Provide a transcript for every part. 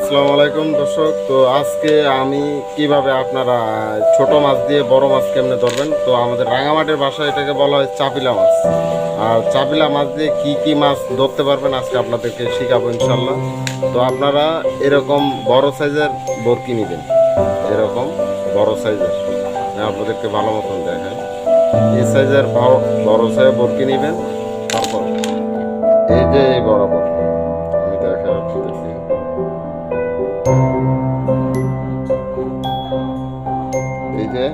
আসসালামু আলাইকুম, দর্শক। তো আজকে আমি কীভাবে আপনারা ছোট মাছ দিয়ে বড় মাছ কেমনে ধরবেন? তো আমাদের রাঙামাটির ভাষায় এটাকে বলা হয় চাপিলা মাছ। আর চাপিলা মাছ দিয়ে কি কি মাছ ধরতে পারবেন আজকে আপনাদেরকে শেখাবো ইনশাল্লাহ তো আপনারা এরকম বড় সাইজের বরকি নেবেন। এরকম বড় সাইজের। আপনাদেরকে ভালো মতন দেখায় এই সাইজের বড় বড় সাইজের বরকি নেবেন। তারপর এই যে এই বরাবর। যে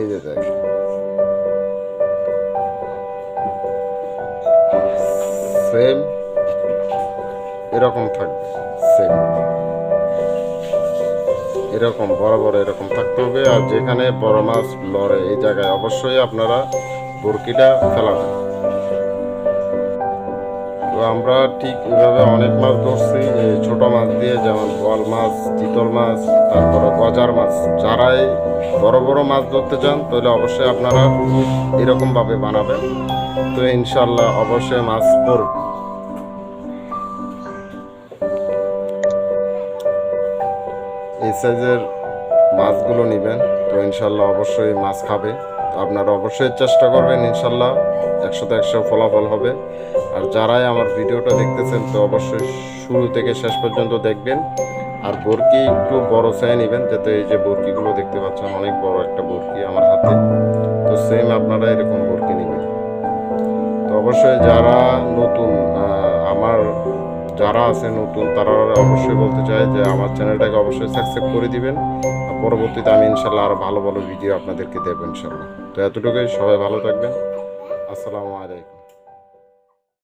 এই যে দেখ। সেম এরকম থাকবে। সেম এরকম, বরাবর এরকম থাকতে হবে। আর যেখানে বড় মাছ লড়ে, এই জায়গায় অবশ্যই আপনারা বরকিটা ফেলাবেন। আমরা ঠিক এভাবে অনেক মাছ ধরছি ছোট মাছ দিয়ে যেমন বোয়াল মাছ, চিতল মাছ, তারপরে গজার মাছ। যারাই বড় বড় মাছ ধরতে চান, তাহলে অবশ্যই আপনারা এরকমভাবে বানাবেন। তো ইনশাল্লাহ অবশ্যই মাছ পড়বে এই সাইজের মাছগুলো নেবেন, তো ইনশাল্লাহ অবশ্যই মাছ খাবে। তো আপনারা অবশ্যই চেষ্টা করবেন, ইনশাল্লাহ একশোতে একশো ফলাফল হবে। আর যারাই আমার ভিডিওটা দেখতেছেন তো অবশ্যই শুরু থেকে শেষ পর্যন্ত দেখবেন। আর বরকি একটু বড় চাই নেবেন, যাতে এই যে বরকিগুলো দেখতে পাচ্ছেন, অনেক বড় একটা বরকি আমার হাতে। তো সেম আপনারা এরকম বরকি নেবেন। তো অবশ্যই যারা নতুন যারা আছে নতুন, তারা অবশ্যই বলতে চাই যে আমার চ্যানেলটাকে অবশ্যই সাবস্ক্রাইব করে দিবেন। পরবর্তীতে আমি ইনশাল্লাহ আরও ভালো ভালো ভিডিও আপনাদেরকে দেবো ইনশাল্লাহ। তো এতটুকুই, সবাই ভালো থাকবেন। আসসালামু আলাইকুম।